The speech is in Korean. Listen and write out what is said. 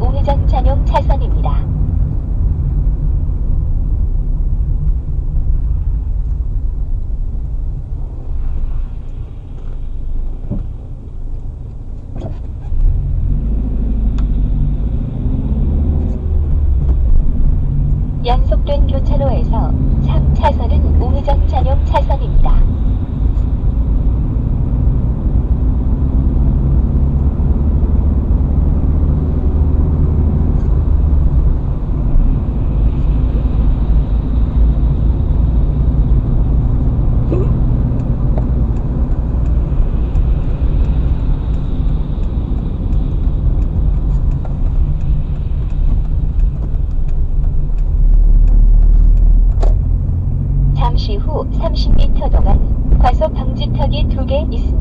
우회전 전용 차선입니다. 연속된 교차로에서 3차선은 우회전 전용 차선입니다. 잠시 후 30m 동안 과속 방지턱이 두 개 있습니다.